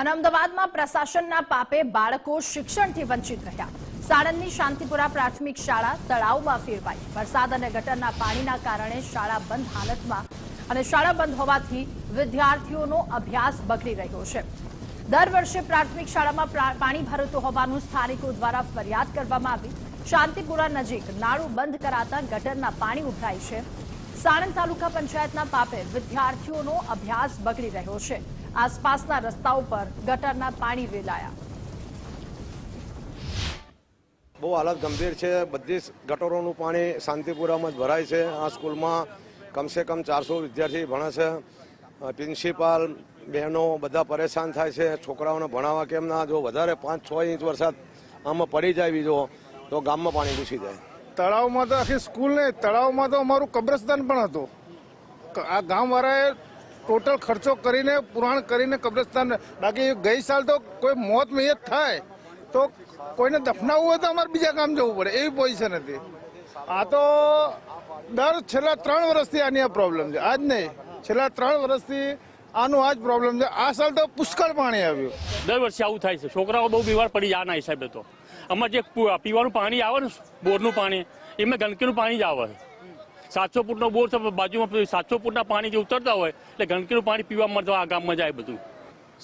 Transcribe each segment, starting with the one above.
અને અમદાવાદમાં પ્રશાસનના પાપે બાળકો શિક્ષણથી વંચિત રહ્યા. સાણંદની શાંતિપુરા પ્રાથમિક શાળા તળાવમાં ફેરવાઈ. વરસાદ અને ગટરના પાણીના કારણે શાળા બંધ હાલતમાં અને શાળા બંધ હોવાથી વિદ્યાર્થીઓનો અભ્યાસ બગડી રહ્યો છે. દર વર્ષે પ્રાથમિક શાળામાં પાણી ભરાતું હોવાનું સ્થાનિકો દ્વારા ફરિયાદ કરવામાં આવી. શાંતિપુરા નજીક નાળું બંધ કરાતા ગટરના પાણી ઉભરાય છે. સાણંદ તાલુકા પંચાયતના પાપે વિદ્યાર્થીઓનો અભ્યાસ બગડી રહ્યો છે. આસપાસના રસ્તાઓ પર ગટરના પાણી વેલાયા. બહુ હાલત ગંભીર છે. બધી જ ગટરોનું પાણી શાંતિપુરામાં જ ભરાય છે. આ સ્કૂલમાં કમસે કમ ચારસો વિદ્યાર્થી ભણે છે. પ્રિન્સિપાલ બહેનો બધા પરેશાન થાય છે. છોકરાઓને ભણાવવા કેમ ના? જો વધારે પાંચ છ ઇંચ વરસાદ આમાં પડી જાય બીજો તો ગામમાં પાણી ઘૂસી જાય. તળાવમાં તો આખી સ્કૂલ નહીં તળાવમાં તો અમારું કબ્રસ્તાન પણ હતું. આ ગામવાળાએ ટોટલ ખર્ચો કરીને, પુરાણ કરીને કબ્રસ્તાન. બાકી ગઈ સાલ તો કોઈ મોત મેયત થાય. તો કોઈને દફનાવવું હોય તો અમારે બીજા કામ જવું પડે. એવી પોઝિશન હતી. આ તો દર છેલ્લા ત્રણ વર્ષથી આની આ પ્રોબ્લેમ છે. આજ નહીં. છેલ્લા ત્રણ વર્ષથી આનું આ જ પ્રોબ્લેમ છે. આ સાલ તો પુષ્કળ પાણી આવ્યું. દર વર્ષે આવું થાય છે. છોકરાઓ બહુ બીમાર પડી જાય આના હિસાબે તો. અમારે જે પીવાનું પાણી આવે ને, બોરનું પાણી, એમાં ગંદકીનું પાણી જ આવે. સાતસો ફૂટનો બોર છે બાજુમાં સાતસો ફૂટના પાણી જે ઉતરતા હોય, એટલે ગંદકીનું પાણી પીવા મળતા આ ગામમાં જાય બધું.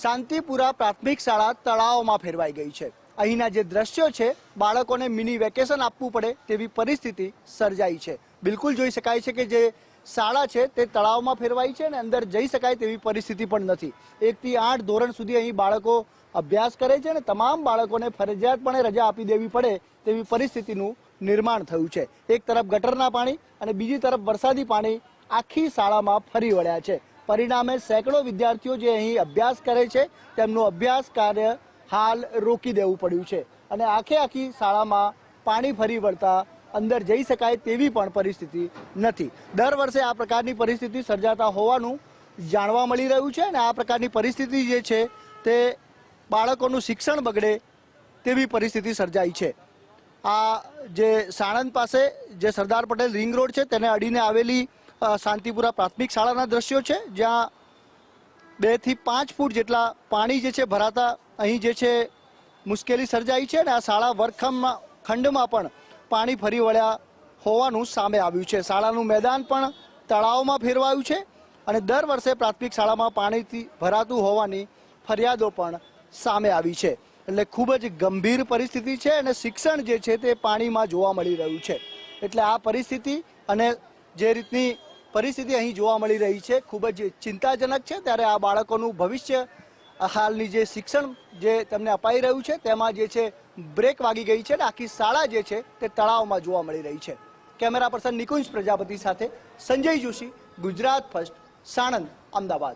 શાંતિપુરા પ્રાથમિક શાળા તળાવમાં ફેરવાઈ ગઈ છે. અહીંના જે દ્રશ્યો છે, બાળકોને મિની વેકેશન આપવું પડે તેવી પરિસ્થિતિ સર્જાઈ છે. બિલકુલ જોઈ શકાય છે કે જે શાળા છે, તે તળાવમાં ફેરવાઈ છે અને અંદર જઈ શકાય તેવી પરિસ્થિતિ પણ નથી. એકથી આઠ ધોરણ સુધી અહીં બાળકો અભ્યાસ કરે છે અને તમામ બાળકોને ફરજિયાતપણે રજા આપી દેવી પડે તેવી પરિસ્થિતિનું નિર્માણ થયું છે. એક તરફ ગટરના પાણી અને બીજી તરફ વરસાદી પાણી આખી શાળામાં ફરી વળ્યા છે. પરિણામે સેંકડો વિદ્યાર્થીઓ જે અહીં અભ્યાસ કરે છે, તેમનું અભ્યાસ કાર્ય હાલ રોકી દેવું પડ્યું છે. અને આખે આખી શાળામાં પાણી ફરી વળતા અંદર જઈ શકાય તેવી પણ પરિસ્થિતિ નથી. દર વર્ષે આ પ્રકારની પરિસ્થિતિ સર્જાતા હોવાનું જાણવા મળી રહ્યું છે અને આ પ્રકારની પરિસ્થિતિ જે છે તે બાળકોનું શિક્ષણ બગડે તેવી પરિસ્થિતિ સર્જાઈ છે. આ જે સાણંદ પાસે જે સરદાર પટેલ રિંગ રોડ છે તેને અડીને આવેલી શાંતિપુરા પ્રાથમિક શાળાના દ્રશ્યો છે, જ્યાં બેથી પાંચ ફૂટ જેટલા પાણી જે છે ભરાતા અહીં જે છે મુશ્કેલી સર્જાઈ છે અને આ શાળા વર્ગખંડમાં, ખંડમાં પણ પાણી ફરી વળ્યા હોવાનું સામે આવ્યું છે. શાળાનું મેદાન પણ તળાવમાં ફેરવાયું છે અને દર વર્ષે પ્રાથમિક શાળામાં પાણીથી ભરાતું હોવાની ફરિયાદો પણ સામે આવી છે. એટલે ખૂબ જ ગંભીર પરિસ્થિતિ છે અને શિક્ષણ જે છે તે પાણીમાં જોવા મળી રહ્યું છે. એટલે આ પરિસ્થિતિ અને જે રીતની પરિસ્થિતિ અહીં જોવા મળી રહી છે ખૂબ જ ચિંતાજનક છે. ત્યારે આ બાળકોનું ભવિષ્ય હાલની જે શિક્ષણ જે તેમને અપાઈ રહ્યું છે, તેમાં જે છે બ્રેક વાગી ગઈ છે અને આખી શાળા જે છે તે તળાવમાં જોવા મળી રહી છે. કેમેરા પર્સન નિકુંજ પ્રજાપતિ સાથે સંજય જોશી, ગુજરાત ફર્સ્ટ, સાણંદ, અમદાવાદ.